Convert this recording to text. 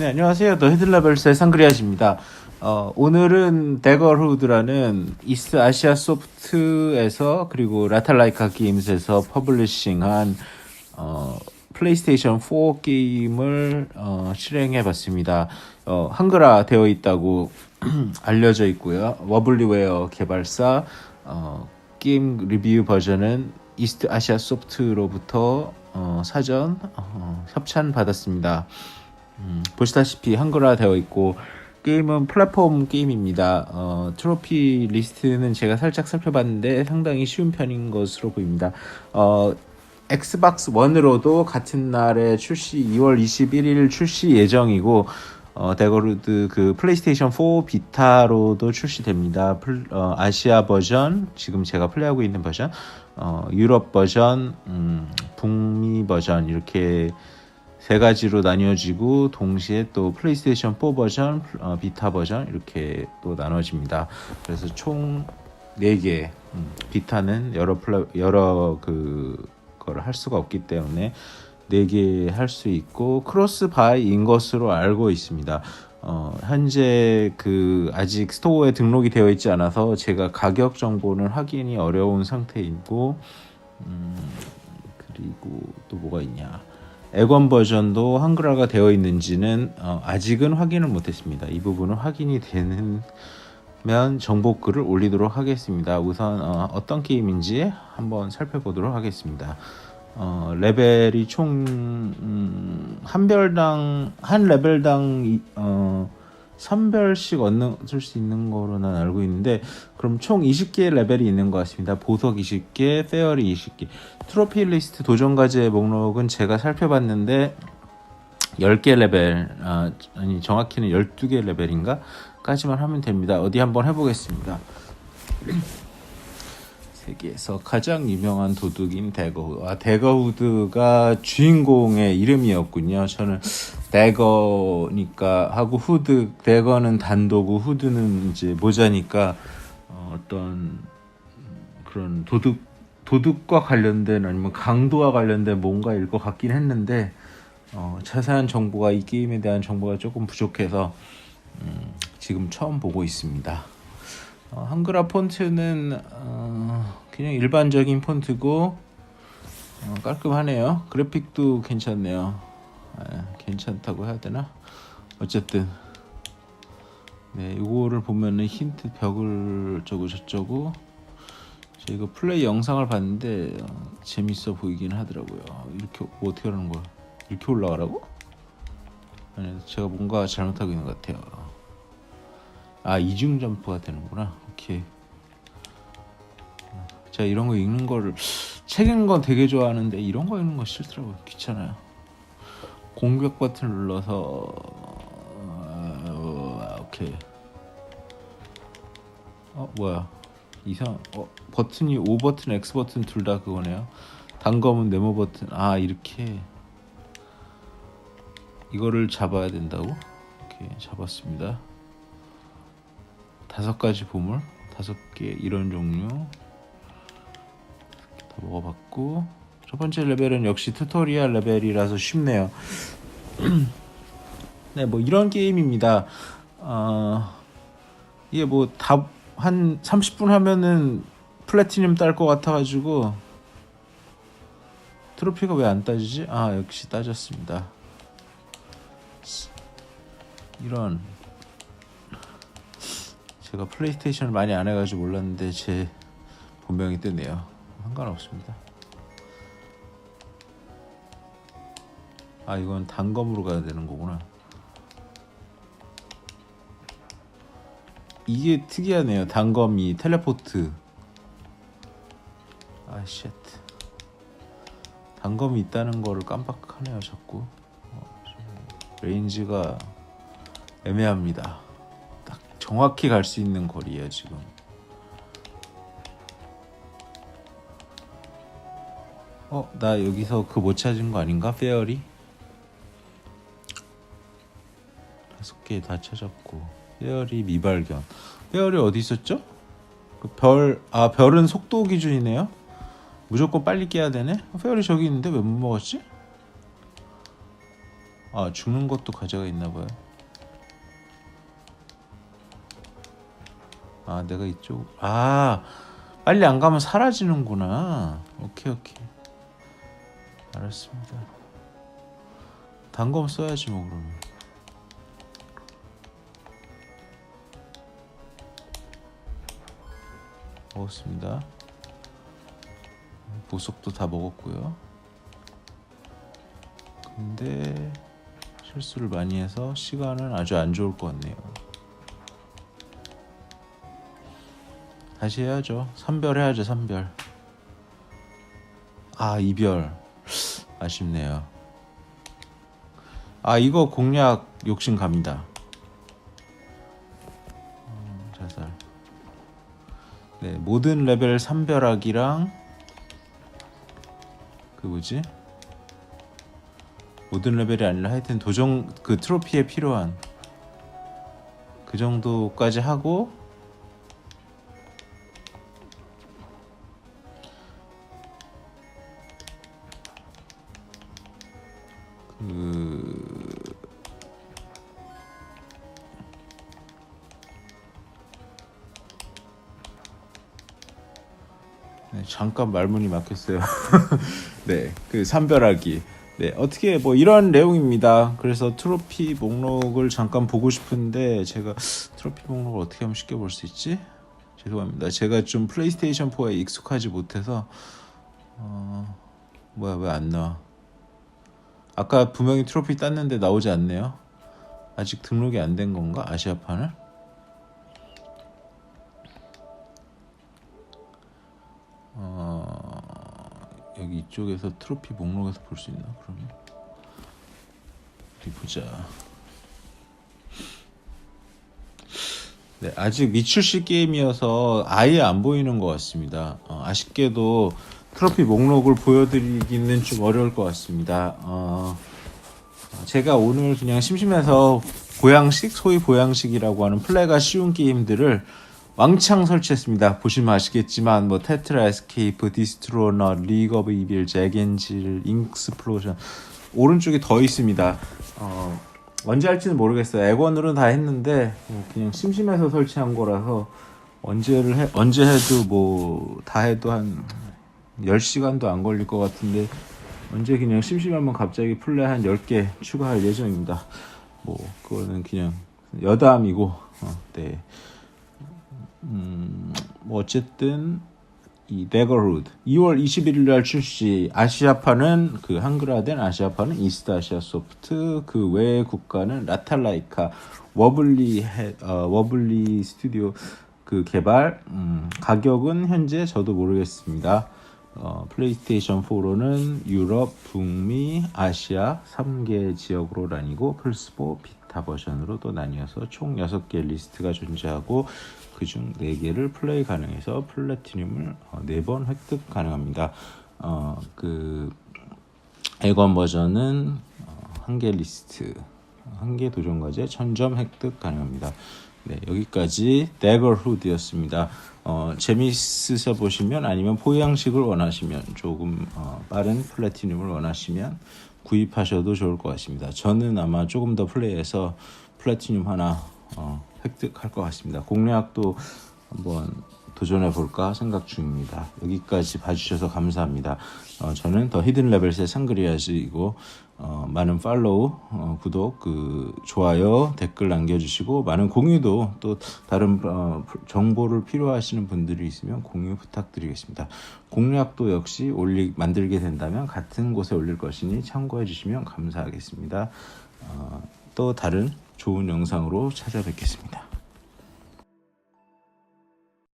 네, 안녕하세요. 더 헤드라벨스의 상그리아즈입니다. 어, 오늘은 데거후드라는 이스트 아시아 소프트에서 그리고 라탈라이카 게임즈에서 퍼블리싱한 어, 플레이스테이션 4 게임을 어, 실행해 봤습니다. 어, 한글화 되어 있다고 알려져 있고요. 워블리웨어 개발사 어, 게임 리뷰 버전은 이스트 아시아 소프트로부터 어, 사전 어, 협찬 받았습니다. 음, 보시다시피 한글화 되어 있고 게임은 플랫폼 게임입니다. 어, 트로피 리스트는 제가 살짝 살펴봤는데 상당히 쉬운 편인 것으로 보입니다. 어, 엑스박스 1으로도 같은 날에 출시 2월 21일 출시 예정이고 어, 데거루드 그 플레이스테이션 4 비타로도 출시됩니다. 플- 어, 아시아 버전 지금 제가 플레이하고 있는 버전, 어, 유럽 버전, 음, 북미 버전 이렇게 세 가지로 나뉘어지고 동시에 또 플레이스테이션 4 버전, 어, 비타 버전 이렇게 또 나눠집니다. 그래서 총 4개. 음, 비타는 여러 플레 여러 그 거를 할 수가 없기 때문에 4개 할 수 있고 크로스 바이인 것으로 알고 있습니다. 어, 현재 그 아직 스토어에 등록이 되어 있지 않아서 제가 가격 정보는 확인이 어려운 상태이고 음, 그리고 또 뭐가 있냐? 액원 버전도 한글화가 되어 있는지는 어, 아직은 확인을 못했습니다. 이 부분은 확인이 되는 면 정보 글을 올리도록 하겠습니다. 우선 어, 어떤 게임인지 한번 살펴보도록 하겠습니다. 어, 레벨이 총 음, 한 별당 한 레벨당 이- 어, 3별씩 얻을 수 있는 거로 난 알고 있는데 그럼 총 20개의 레벨이 있는 것 같습니다. 보석 20개, 페어리 20개. 트로피 리스트 도전 과제 목록은 제가 살펴봤는데 10개 레벨 아, 아니 정확히는 12개 레벨인가 까지만 하면 됩니다. 어디 한번 해 보겠습니다. 세계에서 가장 유명한 도둑인 데거후드. 아, 데거후드가 주인공의 이름이었군요. 저는 데거니까 하고 후드, 데거는 단도고 후드는 이제 모자니까 어, 어떤 그런 도둑 도둑과 관련된 아니면 강도와 관련된 뭔가일 것 같긴 했는데 어, 자세한 정보가 이 게임에 대한 정보가 조금 부족해서 음, 지금 처음 보고 있습니다. 어, 한글화 폰트는 어, 그냥 일반적인 폰트고 어, 깔끔하네요. 그래픽도 괜찮네요. 아, 괜찮다고 해야 되나? 어쨌든 네 이거를 보면은 힌트 벽을 저고 저쩌고 제가 이거 플레이 영상을 봤는데 어, 재밌어 보이긴 하더라고요. 이렇게 뭐 어떻게 하는 거야? 이렇게 올라가라고? 아니 제가 뭔가 잘못하고 있는 것 같아요. 아 이중 점프가 되는구나. 오케이. 제가 이런 거 읽는 거를 책 읽는 건 되게 좋아하는데 이런 거 읽는 거 싫더라고요. 귀찮아요. 공격 버튼 눌러서 어, 오케이. 어 뭐야? 이상 어 버튼이 O 버튼, X 버튼 둘 다 그거네요. 단검은 네모 버튼. 아 이렇게 이거를 잡아야 된다고? 오케이 잡았습니다. 다섯 가지 보물, 다섯 개 이런 종류 다 먹어봤고 첫 번째 레벨은 역시 튜토리얼 레벨이라서 쉽네요. 네, 뭐 이런 게임입니다. 어, 이게 뭐 다 한 30분 하면은 플래티늄 딸 것 같아가지고 트로피가 왜 안 따지지? 아 역시 따졌습니다. 이런 제가 플레이스테이션을 많이 안 해가지고 몰랐는데 제 본명이 뜨네요. 상관없습니다. 아 이건 단검으로 가야 되는 거구나. 이게 특이하네요. 단검이 텔레포트. 아 쉣. 단검이 있다는 거를 깜빡하네요 자꾸. 어, 좀 레인지가 애매합니다. 딱 정확히 갈 수 있는 거리예요 지금. 어, 나 여기서 그 못 찾은 거 아닌가? 페어리? 다섯 개 다 찾았고 페어리 미발견. 페어리 어디 있었죠? 그 별, 아 별은 속도 기준이네요. 무조건 빨리 깨야 되네. 어, 페어리 저기 있는데 왜 못 먹었지? 아 죽는 것도 과제가 있나 봐요. 아 내가 이쪽 아 빨리 안 가면 사라지는구나. 오케이 오케이 알았습니다. 단검 써야지 뭐 그러면. 먹었습니다. 보석도 다 먹었고요. 근데 실수를 많이 해서 시간은 아주 안 좋을 것 같네요. 다시 해야죠. 선별 해야죠. 선별. 아 이별 아쉽네요. 아 이거 공략 욕심 갑니다. 음, 자살. 네 모든 레벨 선별하기랑 그 뭐지? 모든 레벨이 아니라 하여튼 도전 그 트로피에 필요한 그 정도까지 하고 잠깐 말문이 막혔어요. 네, 그 산별하기. 네, 어떻게 뭐 이런 내용입니다. 그래서 트로피 목록을 잠깐 보고 싶은데 제가 트로피 목록을 어떻게 하면 쉽게 볼 수 있지? 죄송합니다. 제가 좀 플레이스테이션 4에 익숙하지 못해서 어 뭐야 왜 안 나와? 아까 분명히 트로피 땄는데 나오지 않네요. 아직 등록이 안 된 건가? 아시아판을? 여기 이쪽에서 트로피 목록에서 볼 수 있나? 그러면 어디 보자. 네, 아직 미출시 게임이어서 아예 안 보이는 것 같습니다. 어, 아쉽게도 트로피 목록을 보여드리기는 좀 어려울 것 같습니다. 어, 제가 오늘 그냥 심심해서 보양식, 소위 보양식이라고 하는 플레이가 쉬운 게임들을 왕창 설치했습니다. 보시면 아시겠지만 뭐 테트라 에스케이프, 디스트로너, 리그 오브 이빌, 잭엔질, 잉스플로전 오른쪽에 더 있습니다. 어, 언제 할지는 모르겠어요. 액원으로는 다 했는데 뭐 그냥 심심해서 설치한 거라서 언제를 해, 언제 해도 뭐 다 해도 한 10시간도 안 걸릴 것 같은데 언제 그냥 심심하면 갑자기 플레이 한 10개 추가할 예정입니다. 뭐 그거는 그냥 여담이고 어, 네. 음, 뭐 어쨌든 이 네거루드 2월 21일 날 출시 아시아판은 그 한글화된 아시아판은 이스트 아시아 소프트 그외 국가는 라탈라이카 워블리 해, 어, 워블리 스튜디오 그 개발 음, 가격은 현재 저도 모르겠습니다. 어, 플레이스테이션 4로는 유럽, 북미, 아시아 3개 지역으로 나뉘고 플스4 비타 버전으로 또 나뉘어서 총 6개 리스트가 존재하고 그중 4개를 플레이 가능해서 플래티늄을 어, 4번 획득 가능합니다. 어, 그 액원 버전은 어, 한개 리스트, 한 개 도전 과제 1000점 획득 가능합니다. 네, 여기까지 데거 후드였습니다. 어, 재미있으셔 보시면 아니면 포양식을 원하시면 조금 어, 빠른 플래티늄을 원하시면 구입하셔도 좋을 것 같습니다. 저는 아마 조금 더 플레이해서 플래티늄 하나 어, 획득할 것 같습니다. 공략도 한번 도전해 볼까 생각 중입니다. 여기까지 봐주셔서 감사합니다. 어, 저는 더 히든 레벨스의 상그리아즈이고 어, 많은 팔로우, 어, 구독, 그 좋아요, 댓글 남겨주시고 많은 공유도 또 다른 어, 정보를 필요하시는 분들이 있으면 공유 부탁드리겠습니다. 공략도 역시 올리 만들게 된다면 같은 곳에 올릴 것이니 참고해 주시면 감사하겠습니다. 어, 또 다른 좋은 영상으로 찾아뵙겠습니다.